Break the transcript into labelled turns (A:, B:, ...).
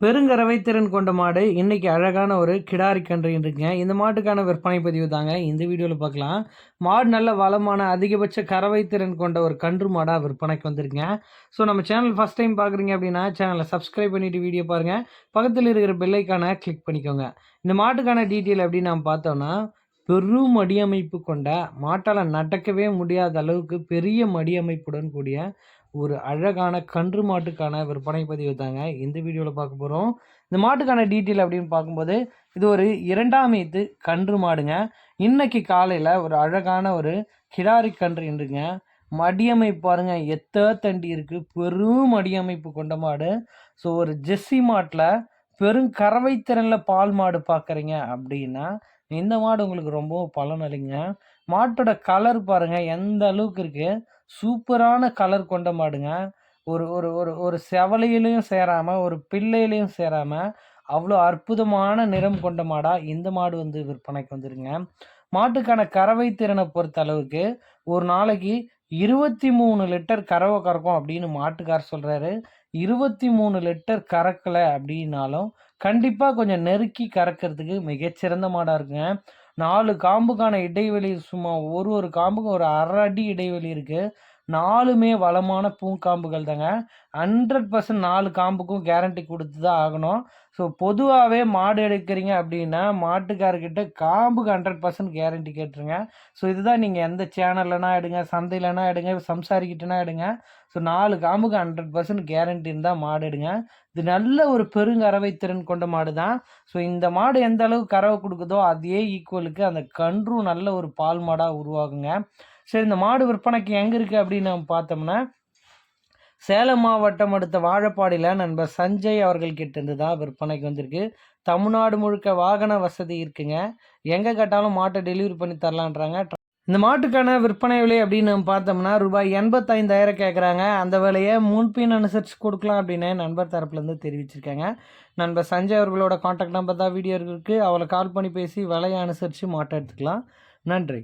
A: பெருங்கறவை திறன் கொண்ட மாடு. இன்னைக்கு அழகான ஒரு கிடாரி கன்று இருக்குங்க இந்த மாட்டுக்கான விற்பனை பதிவு தாங்க. இந்த வீடியோவில் பார்க்கலாம் மாடு நல்ல வளமான அதிகபட்ச கறவை திறன் கொண்ட ஒரு கன்று மாடாக விற்பனைக்கு வந்திருக்குங்க ஸோ நம்ம சேனல் ஃபஸ்ட் டைம் பார்க்குறீங்க அப்படின்னா சேனலை சப்ஸ்கிரைப் பண்ணிவிட்டு வீடியோ பாருங்கள் பக்கத்தில் இருக்கிற பெல்லைக்கான கிளிக் பண்ணிக்கோங்க. இந்த மாட்டுக்கான டீட்டெயில் அப்படின்னு நம்ம பார்த்தோம்னா பெரும் மடியமைப்பு கொண்ட மாட்டால் நடக்கவே முடியாத அளவுக்கு பெரிய மடியமைப்புடன் கூடிய ஒரு அழகான கன்று மாட்டுக்கான விற்பனை பதிவு தாங்க இந்த வீடியோவில் பார்க்க போகிறோம் இந்த மாட்டுக்கான டீட்டெயில் அப்படின்னு பார்க்கும்போது இது ஒரு இரண்டாம் ஈத்து கன்று மாடுங்க. இன்னைக்கு காலையில் ஒரு அழகான ஒரு கிடாரி கன்று என்றுங்க மடியமைப்பு பாருங்க எத்த தண்டி இருக்குது பெரும் மடியமைப்பு கொண்ட மாடு. ஸோ ஒரு ஜெஸ்ஸி மாட்டில் பெரும் கறவை திறனில் பால் மாடு பார்க்குறீங்க அப்படின்னா இந்த மாடு உங்களுக்கு ரொம்பவும் பலன் அளிங்க மாட்டோட கலர் பாருங்கள் எந்த அளவுக்கு இருக்குது சூப்பரான கலர் கொண்ட மாடுங்க. ஒரு ஒரு ஒரு ஒரு செவலையிலையும் சேராமல் ஒரு பிள்ளையிலையும் சேராமல் அவ்வளோ அற்புதமான நிறம் கொண்ட மாடாக இந்த மாடு வந்து விற்பனைக்கு வந்துருங்க. மாட்டுக்கான கறவை திறனை பொறுத்த அளவுக்கு ஒரு நாளைக்கு இருபத்தி மூணு லிட்டர் கறவை கறக்கும் அப்படின்னு மாட்டுக்கார் சொல்கிறாரு இருபத்தி மூணு லிட்டர் கறக்கலை அப்படின்னாலும் கண்டிப்பாக கொஞ்சம் நெருக்கி கறக்கிறதுக்கு மிகச்சிறந்த மாடாக இருக்குங்க. நாலு காம்புக்கான இடைவெளி சும்மா ஒரு ஒரு காம்புக்கும் ஒரு அரை அடி இடைவெளி இருக்குது நாலுமே வளமான பூங்காம்புகள் தாங்க ஹண்ட்ரட் பர்சன்ட் நாலு காம்புக்கும் கேரண்டி கொடுத்து தான் ஆகணும். ஸோ பொதுவாகவே மாடு எடுக்கிறீங்க அப்படின்னா மாட்டுக்காரர்கிட்ட காம்புக்கு ஹண்ட்ரட் பர்சன்ட் கேரண்டி கேட்டுருங்க. ஸோ இதுதான் நீங்கள் எந்த சேனல்லனா எடுங்க சந்தையிலனா எடுங்க சம்சாரிக்கிட்டனா எடுங்க. ஸோ நாலு காம்புக்கு ஹண்ட்ரட் பர்சன்ட் கேரண்டின்னு இருந்தால் மாடு எடுங்க. இது நல்ல ஒரு பெருங்கறவை திறன் கொண்ட மாடு தான் ஸோ இந்த மாடு எந்த அளவுக்கு கறவை கொடுக்குதோ அதே ஈக்குவலுக்கு அந்த கன்றும் நல்ல ஒரு பால் மாடாக உருவாகுங்க. சரி இந்த மாடு விற்பனைக்கு எங்கே இருக்குது அப்படின்னு நம்ம பார்த்தோம்னா சேலம் மாவட்டம் அடுத்த வாழப்பாடியில் நண்பர் சஞ்சய் அவர்கள் கிட்டேருந்து தான் விற்பனைக்கு வந்திருக்கு. தமிழ்நாடு முழுக்க வாகன வசதி இருக்குங்க. எங்கே கேட்டாலும் மாட்டை டெலிவரி பண்ணி தரலான்றாங்க. இந்த மாட்டுக்கான விற்பனை விலை அப்படின்னு நம்ம பார்த்தோம்னா ரூபாய் எண்பத்தைந்தாயிரம் கேட்குறாங்க அந்த விலையை முன்பின் அனுசரித்து கொடுக்கலாம் அப்படின்னு நண்பர் தரப்புலேருந்து தெரிவிச்சிருக்காங்க. நண்பர் சஞ்சய் அவர்களோட காண்டாக்ட் நம்பர் தான் வீடியோ இருக்குது அவளை கால் பண்ணி பேசி விலையை அனுசரித்து மாட்டை எடுத்துக்கலாம். நன்றி.